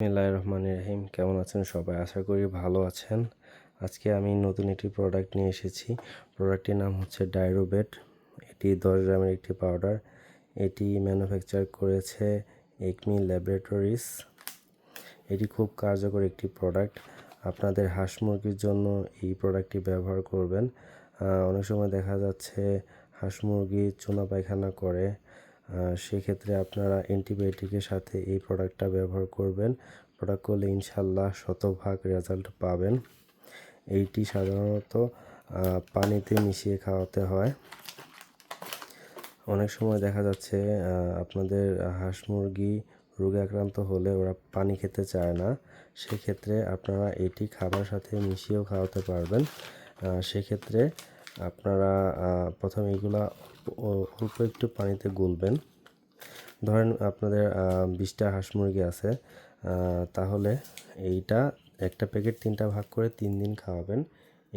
বিসমিল্লাহ রহমান রহিম কেমন আছেন সবাই? আশা করি ভালো আছেন। আজকে আমি নতুন একটি প্রোডাক্ট নিয়ে এসেছি। প্রোডাক্টটির নাম হচ্ছে ডাইরোবেট এটি দশ গ্রামের একটি পাউডার এটি ম্যানুফ্যাকচার করেছে একমি ল্যাবরেটরিজ এটি খুব কার্যকর একটি প্রোডাক্ট আপনাদের হাঁস মুরগির জন্য এই প্রোডাক্টটি ব্যবহার করবেন। অনেক সময় দেখা যাচ্ছে হাঁস মুরগি চুনা পায়খানা করে। সেক্ষেত্রে আপনারা অ্যান্টিবায়োটিকের সাথে এই প্রোডাক্টটা ব্যবহার করবেন। প্রোডাক্ট করলে ইনশাল্লাহ শতভাগ রেজাল্ট পাবেন। এইটি সাধারণত পানিতে মিশিয়ে খাওয়াতে হয়। অনেক সময় দেখা যাচ্ছে আপনাদের হাঁস মুরগি রোগে আক্রান্ত হলে ওরা পানি খেতে চায় না। সেক্ষেত্রে আপনারা এটি খাবার সাথে মিশিয়েও খাওয়াতে পারবেন। সেক্ষেত্রে আপনারা প্রথমে এগুলা অল্প একটু পানিতে গুলবেন। ধরেন আপনাদের বিশটা হাঁস মুরগি আছে তাহলে এইটা একটা প্যাকেট তিনটা ভাগ করে তিন দিন খাওয়াবেন।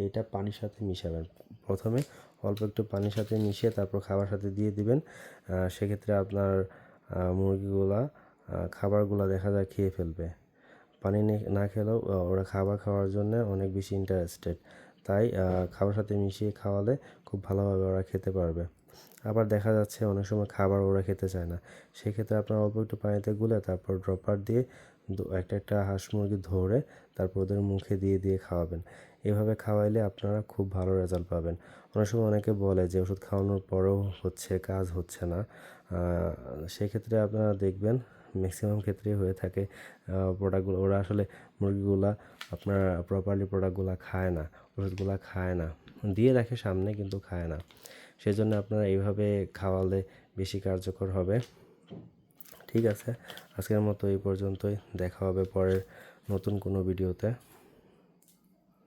এইটা পানির সাথে মিশাবেন। প্রথমে অল্প একটু পানির সাথে মিশিয়ে তারপর খাবার সাথে দিয়ে দিবেন। সেক্ষেত্রে আপনার মুরগিগুলা খাবারগুলা দেখা যায় খেয়ে ফেলবে। পানি না খেলেও ওরা খাবার খাওয়ার জন্য অনেক বেশি ইন্টারেস্টেড তাই খাবার সাথে মিশিয়ে খাওয়ালে খুব ভালোভাবে ওরা খেতে পারবে। আবার দেখা যাচ্ছে অনেক সময় খাবার ওরা খেতে চায় না। সেক্ষেত্রে আপনার অল্প একটু পানিতে গুলে তারপর ড্রপার দিয়ে একটা একটা হাঁস মুরগি ধরে তারপর ওদের মুখে দিয়ে দিয়ে খাওয়াবেন। এভাবে খাওয়াইলে আপনারা খুব ভালো রেজাল্ট পাবেন। অনেক সময় অনেকে বলে যে ওষুধ খাওয়ানোর পরেও হচ্ছে, কাজ হচ্ছে না। সেক্ষেত্রে আপনারা দেখবেন ম্যাক্সিমাম ক্ষেত্রেই হয়ে থাকে প্রোডাক্টগুলো ওরা আসলে মুরগিগুলা আপনার প্রপারলি প্রোডাক্টগুলো খায় না, ওষুধগুলো খায় না। দিয়ে রাখে সামনে কিন্তু খায় না। সেজন্য আপনারা এইভাবে খাওয়ালে বেশি কার্যকর হবে। ঠিক আছে, আজকের মতো এই পর্যন্তই। দেখা হবে পরের নতুন কোনো ভিডিওতে।